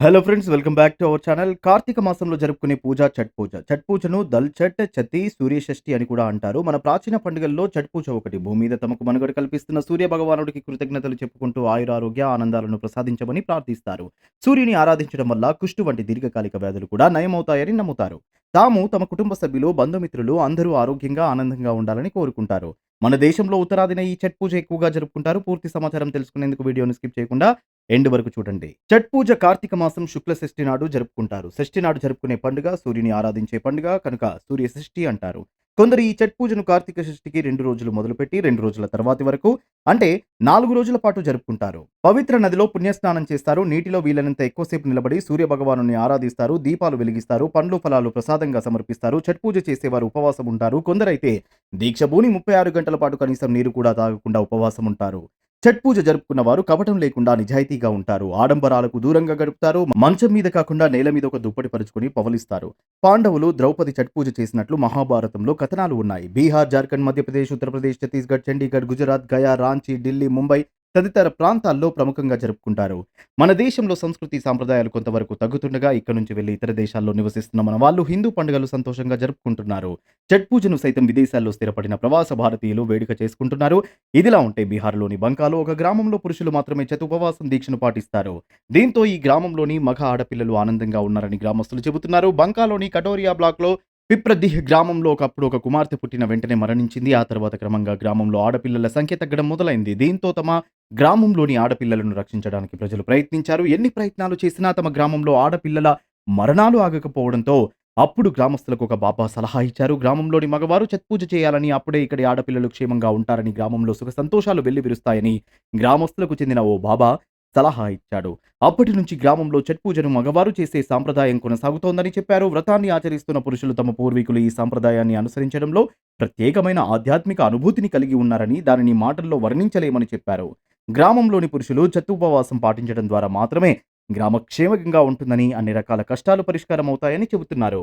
Hello friends welcome back to our channel Karthika మాసంలో జరుపుకునే పూజ ఛట్ పూజ. ఛట్ పూజను దల్ ఛట్ చతి సూర్యషష్ఠి అని కూడా అంటారు. మన ప్రాచీన పండుగల్లో ఛట్ పూజ ఒకటి. భూమి మీద తమకు మనుగడ కల్పిస్తున్న సూర్య భగవానుడికి కృతజ్ఞతలు చెప్పుకుంటూ ఆయురారోగ్య ఆనందాలను ప్రసాదించమని ప్రార్థిస్తారు. సూర్యుని ఆరాధించడం వల్ల కుష్టు వంటి దీర్ఘకాలిక వ్యాధులు కూడా నయమవుతాయని నమ్ముతారు. తాము తమ కుటుంబ సభ్యులు బంధుమిత్రులు అందరూ ఆరోగ్యంగా ఆనందంగా ఉండాలని కోరుకుంటారు. మన దేశంలో ఉత్తరాదిన ఈ ఛట్ పూజ ఎక్కువగా జరుపుకుంటారు. పూర్తి సమాచారం తెలుసుకునేందుకు వీడియోని స్కిప్ చేయకుండా ఎండ్ వరకు చూడండి. ఛట్ పూజ కార్తీక మాసం శుక్ల షష్ఠి నాడు జరుపుకుంటారు. షష్ఠి నాడు జరుపుకునే పండుగ సూర్యుని ఆరాధించే పండుగ కనుక సూర్య షష్ఠి అంటారు. కొందరు ఈ ఛట్ పూజను కార్తీక షష్ఠికి రెండు రోజులు మొదలుపెట్టి రెండు రోజుల తర్వాతి వరకు అంటే నాలుగు రోజుల పాటు జరుపుకుంటారు. పవిత్ర నదిలో పుణ్యస్నానం చేస్తారు. నీటిలో వీలైనంత ఎక్కువసేపు నిలబడి సూర్య భగవాను ఆరాధిస్తారు. దీపాలు వెలిగిస్తారు. పండ్లు ఫలాలు ప్రసాదంగా సమర్పిస్తారు. ఛట్ పూజ చేసేవారు ఉపవాసం ఉంటారు. కొందరైతే దీక్షభూని ముప్పై ఆరు గంటల పాటు కనీసం నీరు కూడా తాగకుండా ఉపవాసం ఉంటారు. ఛట్ పూజ జరుపుకున్న వారు కపటం లేకుండా నిజాయితీగా ఉంటారు. ఆడంబరాలకు దూరంగా గడుపుతారు. మంచం మీద కాకుండా నేల మీద ఒక దుప్పటి పరుచుకుని పవలిస్తారు. పాండవులు ద్రౌపది ఛట్ పూజ చేసినట్లు మహాభారతంలో కథనాలు ఉన్నాయి. బీహార్ జార్ఖండ్ మధ్యప్రదేశ్ ఉత్తరప్రదేశ్ ఛత్తీస్గఢ్ చండీగఢ్ గుజరాత్ గయా రాంచీ ఢిల్లీ ముంబై తదితర ప్రాంతాల్లో ప్రముఖంగా జరుపుకుంటారు. మన దేశంలో సంస్కృతి సాంప్రదాయాలు కొంతవరకు తగ్గుతుండగా ఇక్కడ నుంచి వెళ్ళి ఇతర దేశాల్లో నివసిస్తున్న మన వాళ్ళు హిందూ పండుగలు సంతోషంగా జరుపుకుంటున్నారు. ఛట్ పూజను సైతం విదేశాల్లో స్థిరపడిన ప్రవాస భారతీయులు వేడుక చేసుకుంటున్నారు. ఇదిలా ఉంటే బీహార్లోని బంకాలో ఒక గ్రామంలో పురుషులు మాత్రమే చతుపవాసం దీక్షను పాటిస్తారు. దీంతో ఈ గ్రామంలోని మగ ఆడపిల్లలు ఆనందంగా ఉన్నారని గ్రామస్తులు చెబుతున్నారు. బంకాలోని కటోరియా బ్లాక్లో పిప్రదిహ్ గ్రామంలో ఒకప్పుడు ఒక కుమార్తె పుట్టిన వెంటనే మరణించింది. ఆ తర్వాత క్రమంగా గ్రామంలో ఆడపిల్లల సంఖ్య తగ్గడం మొదలైంది. దీంతో తమ గ్రామంలోని ఆడపిల్లలను రక్షించడానికి ప్రజలు ప్రయత్నించారు. ఎన్ని ప్రయత్నాలు చేసినా తమ గ్రామంలో ఆడపిల్లల మరణాలు ఆగకపోవడంతో అప్పుడు గ్రామస్తులకు ఒక బాబా సలహా ఇచ్చారు. గ్రామంలోని మగవారు చత్పూజ చేయాలని అప్పుడే ఇక్కడి ఆడపిల్లలు క్షేమంగా ఉంటారని గ్రామంలో సుఖ సంతోషాలు వెళ్ళి విరుస్తాయని గ్రామస్తులకు చెందిన ఓ బాబా సలహా ఇచ్చాడు. అప్పటి నుంచి గ్రామంలో ఛట్ పూజను మగవారు చేసే సాంప్రదాయం కొనసాగుతోందని చెప్పారు. వ్రతాన్ని ఆచరిస్తున్న పురుషులు తమ పూర్వీకులు ఈ సాంప్రదాయాన్ని అనుసరించడంలో ప్రత్యేకమైన ఆధ్యాత్మిక అనుభూతిని కలిగి ఉన్నారని దానిని మాటల్లో వర్ణించలేమని చెప్పారు. గ్రామంలోని పురుషులు చతుపవాసం పాటించడం ద్వారా మాత్రమే గ్రామ క్షేమకంగా ఉంటుందని అన్ని రకాల కష్టాలు పరిష్కారం అవుతాయని చెబుతున్నారు.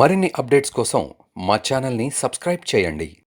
మరిన్ని అప్డేట్స్ కోసం మా ఛానల్ని సబ్స్క్రైబ్ చేయండి.